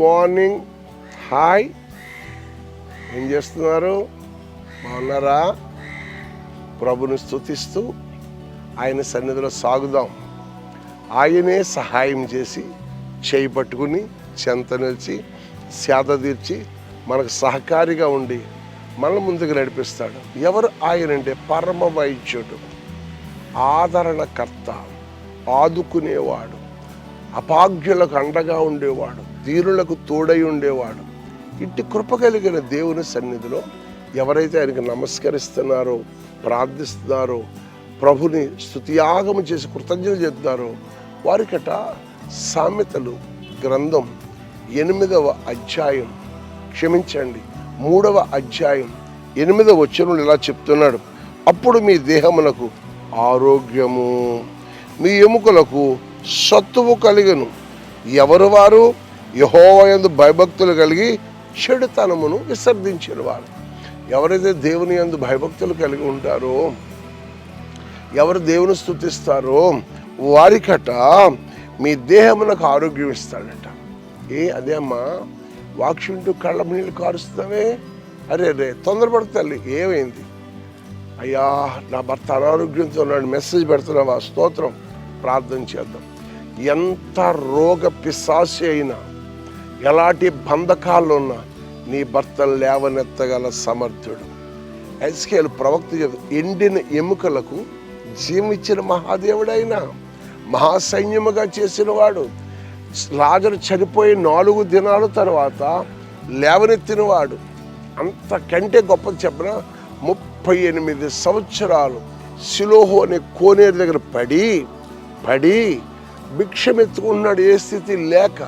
Morning. Hi. ఏం చేస్తున్నారు? బాగున్నారా? ప్రభుని స్తుతిస్తూ ఆయన సన్నిధిలో సాగుదాం. ఆయనే సహాయం చేసి చేయి పట్టుకుని చెంత నిలిచి సేద తీర్చి మనకు సహకారిగా ఉండి మన ముందుకు నడిపిస్తాడు. ఎవరు ఆయనంటే పరమ వైద్యుడు. ఆదరణకర్త. ఆదుకునేవాడు. అపాగ్యులకు అండగా ఉండేవాడు. ధీరులకు తోడై ఉండేవాడు. ఇట్టి కృప కలిగిన దేవుని సన్నిధిలో ఎవరైతే ఆయనకు నమస్కరిస్తున్నారో ప్రార్థిస్తున్నారో ప్రభుని స్థుతియాగము చేసి కృతజ్ఞతలు చెప్తున్నారో వారికట సామెతలు గ్రంథం ఎనిమిదవ అధ్యాయం క్షమించండి. మూడవ అధ్యాయం ఎనిమిదవ వచనంలో ఇలా చెప్తున్నాడు. అప్పుడు మీ దేహమునకు ఆరోగ్యము మీ ఎముకలకు సత్తువు కలిగను. ఎవరు వారు? యహోవయందు భయభక్తులు కలిగి చెడుతనమును విసర్జించిన వారు ఎవరైతే దేవుని యందు భయభక్తులు కలిగి ఉంటారో ఎవరు దేవుని స్థుతిస్తారో వారికట మీ దేహమునకు ఆరోగ్యం ఇస్తాడట. ఏ అదే అమ్మా వాక్షుంటూ కళ్ళ నీళ్ళు కారుస్తావే? అరే రే తొందరపడు తల్లి ఏమైంది? అయ్యా నా భర్త అనారోగ్యంతో ఉన్నాడు మెసేజ్ పెడుతున్నావా? స్తోత్రం ప్రార్థన చేద్దాం. ఎంత రోగ పిశాసి అయినా ఎలాంటి బంధకాలు ఉన్నా నీ భర్తను లేవనెత్తగల సమర్థుడు. ఎస్కేల్ ప్రవక్త ఎండిన ఎముకలకు జీవించిన మహాదేవుడైన మహాసైన్యముగా చేసిన వాడు రాజులు చనిపోయి నాలుగు దినాల తర్వాత లేవనెత్తినవాడు. అంతకంటే గొప్ప చెప్పిన ముప్పై ఎనిమిది సంవత్సరాలు సిలోహో అనే కోనేరు దగ్గర పడి పడి భిక్షమెత్తుకున్నాడు ఏ స్థితి లేక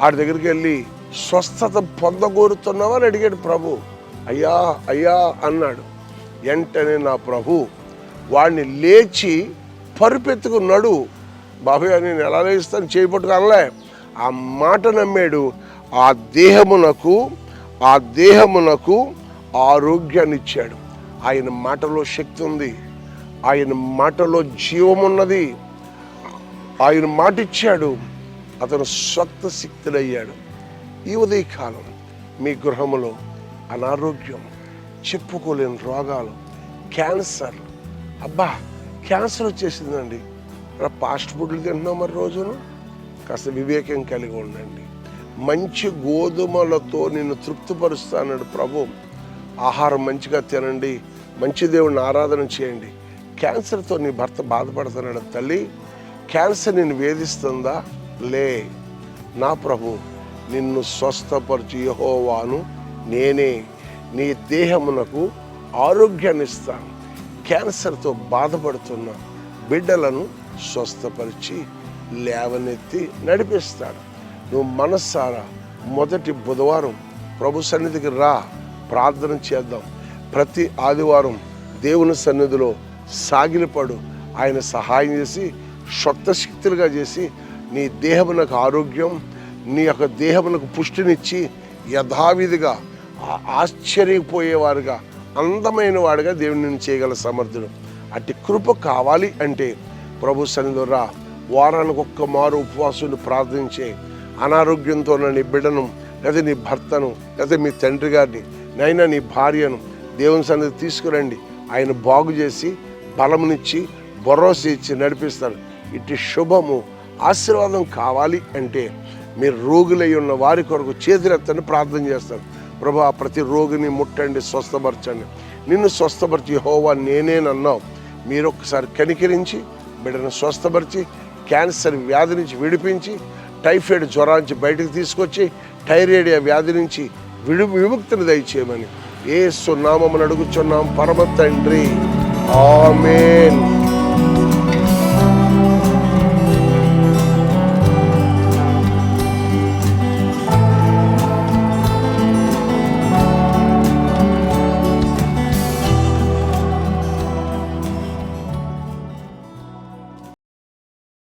ఆడి దగ్గరికి వెళ్ళి స్వస్థత పొందగోరుతున్నావని అని అడిగాడు ప్రభు. అయ్యా అయ్యా అన్నాడు. వెంటనే నా ప్రభు వాడిని లేచి పరిపెత్తుకున్నాడు బాబాయ్ నేను ఎలా లేస్తాను? చేయబట్టుకు ఆ మాట నమ్మాడు. ఆ దేహమునకు ఆ దేహమునకు ఆరోగ్యాన్ని ఇచ్చాడు ఆయన మాటలో శక్తి ఉంది. ఆయన మాటలో జీవమున్నది. ఆయన మాట ఇచ్చాడు అతను స్వక్త శక్తుడయ్యాడు ఈ ఉదయకాలం మీ గృహంలో అనారోగ్యం చెప్పుకోలేని రోగాలు క్యాన్సర్. అబ్బా క్యాన్సర్ వచ్చేసిందండి. ఫాస్ట్ ఫుడ్లు తింటున్నాం మరి రోజును? కాస్త వివేకం కలిగి ఉండండి. మంచి గోధుమలతో నిన్ను తృప్తిపరుస్తానడు ప్రభు. ఆహారం మంచిగా తినండి మంచి దేవుడిని ఆరాధన చేయండి. క్యాన్సర్తో నీ భర్త బాధపడుతున్నాడు తల్లి. క్యాన్సర్ నేను వేధిస్తుందా? లే నా ప్రభు నిన్ను స్వస్థపరచు యహోవాను నేనే. నీ దేహమునకు ఆరోగ్యాన్ని ఇస్తాను క్యాన్సర్తో బాధపడుతున్న బిడ్డలను స్వస్థపరిచి లేవనెత్తి నడిపిస్తాడు. నువ్వు మనస్సారా మొదటి బుధవారం ప్రభు సన్నిధికి రా ప్రార్థన చేద్దాం. ప్రతి ఆదివారం దేవుని సన్నిధిలో సాగిలపడు. ఆయన సహాయం చేసి శక్తిగా చేసి నీ దేహమునకు ఆరోగ్యం నీ యొక్క దేహమునకు పుష్టినిచ్చి యథావిధిగా ఆశ్చర్యపోయేవారుగా అందమైన వాడుగా దేవుని చేయగల సమర్థుడు. అట్టి కృప కావాలి అంటే ప్రభు సన్నిధిలో రా. వారానికి ఒక్క మారు ఉపవాసుని ప్రార్థించే అనారోగ్యంతో నీ బిడ్డను లేదా నీ భర్తను లేదా మీ తండ్రి గారిని నైనా నీ భార్యను దేవుని సన్నిధి తీసుకురండి. ఆయన బాగు చేసి బలమునిచ్చి భరోసా ఇచ్చి నడిపిస్తాడు ఇటు శుభము ఆశీర్వాదం కావాలి అంటే మీరు రోగులై ఉన్న వారి కొరకు చేతులెత్తని ప్రార్థన చేస్తారు. ప్రభా ప్రతి రోగిని ముట్టండి స్వస్థపరచండి. నిన్ను స్వస్థపరిచి హోవా నేనేనన్నావు మీరు ఒక్కసారి కనికరించి బిడ్డను స్వస్థపరిచి క్యాన్సర్ వ్యాధి నుంచి విడిపించి టైఫాయిడ్ జ్వరం నుంచి బయటకు తీసుకొచ్చి టైరేడియా వ్యాధి నుంచి విడు విముక్తిని దయచేయమని ఏ సున్నామని అడుగుచున్నాం. పరమ తండ్రి. ఆమెన్.